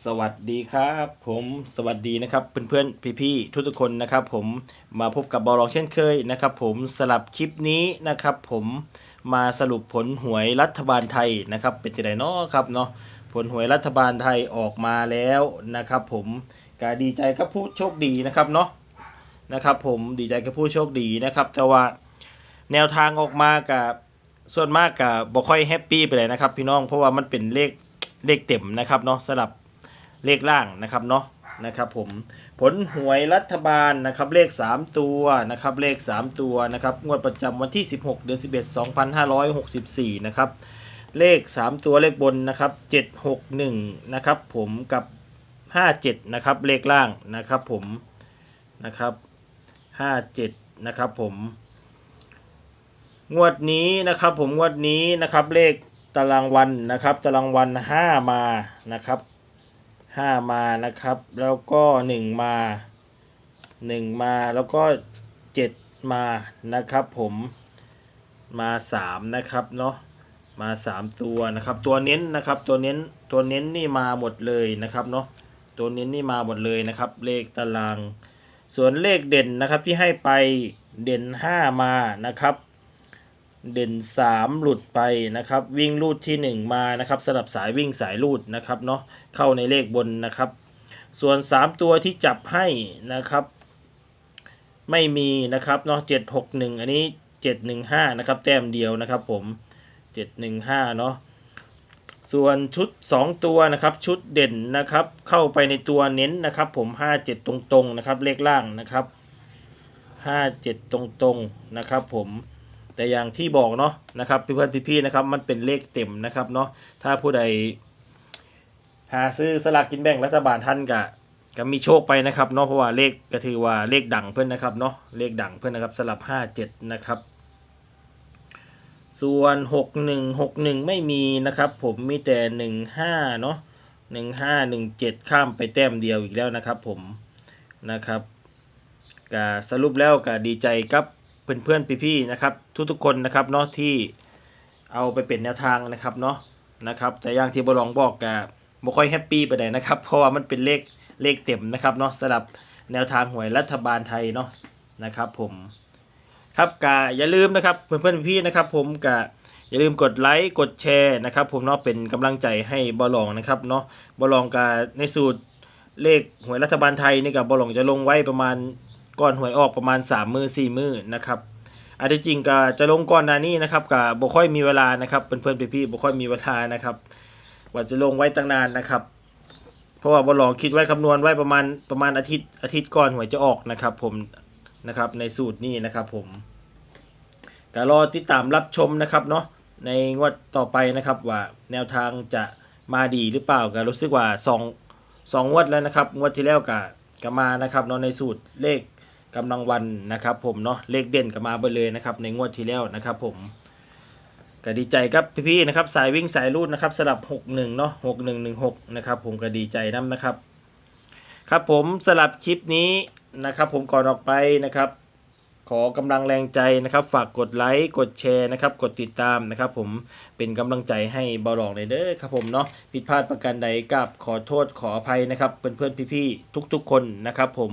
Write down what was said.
สวัสดีครับ ผมสวัสดีนะครับเพื่อนๆพี่ๆทุกๆคนนะครับผมมาพบกับบอลองเช่นเคยนะครับผมสลับคลิปนี้นะครับผมมาสรุปผลหวยรัฐบาลไทยนะครับเป็นจะไดเนาะครับเนาะผลหวยรัฐบาลไทยออกมาแล้วนะครับผมก็ดีใจกับผู้โชคดีนะครับเนาะนะครับผมดีใจกับผู้โชคดีนะครับแต่ว่าแนวทางออกมากับส่วนมากกับบ่ค่อยแฮปปี้ไปเลยนะครับพี่น้องเพราะว่ามันเป็นเลขเลขเต็มนะครับเนาะสลับ เลขล่างนะครับเนาะนะครับผมผลหวยรัฐบาลนะครับเลข 3 ตัวนะครับเลข 3 ตัวนะครับงวดประจำวันที่ 16 เดือน 11 2564 นะครับเลข 3 ตัวเลขบนนะครับ 761 นะครับผมกับ 57 นะครับเลขล่างนะครับผมนะครับ 57 นะครับผมงวดนี้นะครับผมงวดนี้นะครับเลขตารางวันนะครับตารางวัน 5 มานะครับ ห้ามานะครับ แล้วก็หนึ่งมาหนึ่งมาแล้วก็เจ็ดมานะครับผมมาสามนะครับเนาะมาสามตัวนะครับ ตัวเน้นนะครับตัวเน้นตัวเน้นนี่มาหมดเลยนะครับเนาะตัวเน้นนี่มาหมดเลยนะครับ เลขตาราง ส่วนเลขเด่นนะครับที่ให้ไปเด่นห้ามานะครับ เด่น 3 หลุดไปนะครับ วิ่งลูดที่ 1 มานะครับสลับสายวิ่งสายลูดนะครับเนาะเข้าในเลขบนนะครับ ส่วน 3 ตัวที่จับให้นะครับ ไม่มีนะครับเนาะ761 อันนี้ 715 นะครับ แต้มเดียวนะครับผม 715 เนาะส่วนชุด 2 ตัวนะครับชุดเด่นนะครับเข้าไปในตัวเน้นนะครับ ผม 57 ตรงๆนะครับเลขล่างนะครับ 57 ตรงๆนะครับผม แต่อย่างที่บอกเนาะนะครับเพื่อนๆพี่ๆนะครับมันเป็นเลขเต็มนะครับเนาะถ้าผู้ใด หาซื้อสลากกินแบ่งรัฐบาลท่านกะก็มีโชคไปนะครับเนาะเพราะว่าเลขก็ถือว่าเลขดังเพื่อนนะครับเนาะเลขดังเพื่อนนะครับสลับห้าเจ็ดนะครับ ส่วนหกหนึ่งหกหนึ่งไม่มีนะครับ ผมมีแต่หนึ่งห้าเนาะหนึ่งห้าหนึ่งเจ็ดข้ามไปแต้มเดียวอีกแล้วนะครับผมนะครับก็สรุปแล้วก็ดีใจกับ เพื่อนๆพี่ๆนะครับ ทุกๆคนนะครับเนาะที่เอาไปเป็นแนวทางนะครับเนาะนะครับแต่อย่างที่บอลองบอกกะบ่ค่อยแฮปปี้ไปไหนนะครับ เพราะว่ามันเป็นเลขเลขเต็มนะครับเนาะสำหรับแนวทางหวยรัฐบาลไทยเนาะนะครับ ผมครับกะอย่าลืมนะครับเพื่อนๆพี่ๆนปีนะครับ ผมกะอย่าลืมกดไลค์กดแชร์นะครับ ผมเนาะเป็นกำลังใจให้บอลองนะครับเนาะบอลองกะในสูตรเลขหวยรัฐบาลไทยนี่กับบอลองจะลงไว้ประมาณ ก่อนหวยออกประมาณ 3 มือ4มือนะครับอันที่จริงก็จะลงก่อนหน้านี้นะครับก็บ่ค่อยมีเวลานะครับเพื่อนๆพี่ๆบ่ค่อยมีเวลานะครับว่าจะลงไว้ตั้งนานนะครับ เพราะว่าบอลองคิดไว้คำนวณไว้ประมาณประมาณอาทิตย์อาทิตย์ก่อนหวยจะออกนะครับ ผมนะครับในสูตรนี้นะครับ ผมก็รอติดตามรับชมนะครับเนาะในงวดต่อไปนะครับว่าแนวทางจะมาดีหรือเปล่าก็รู้สึกว่าสองสองงวดแล้วนะครับ งวดที่แล้วก็ก็มานะครับเนาะในสูตรเลข กำลังวันนะครับ ผมเนาะเลขเด่นก็มาไปเลยนะครับ ในงวดที่แล้วนะครับ ผมก็ดีใจครับพี่ๆนะครับ สายวิ่งสายรูดนะครับสลับ 61 เนาะ6116 นะครับ ผมก็ดีใจนํนะครับ ครับผมสลับคลิปนี้นะครับ ผมก่อนออกไปนะครับ ขอกำลังแรงใจนะครับ ฝากกดไลค์กดแชร์นะครับ กดติดตามนะครับ ผมเป็นกำลังใจให้บอลองเลยเด้อครับผมเนาะผิดพลาดประการใดกับขอโทษขออภัยนะครับเพื่อนๆพี่ๆทุก ๆ คนนะครับ ผม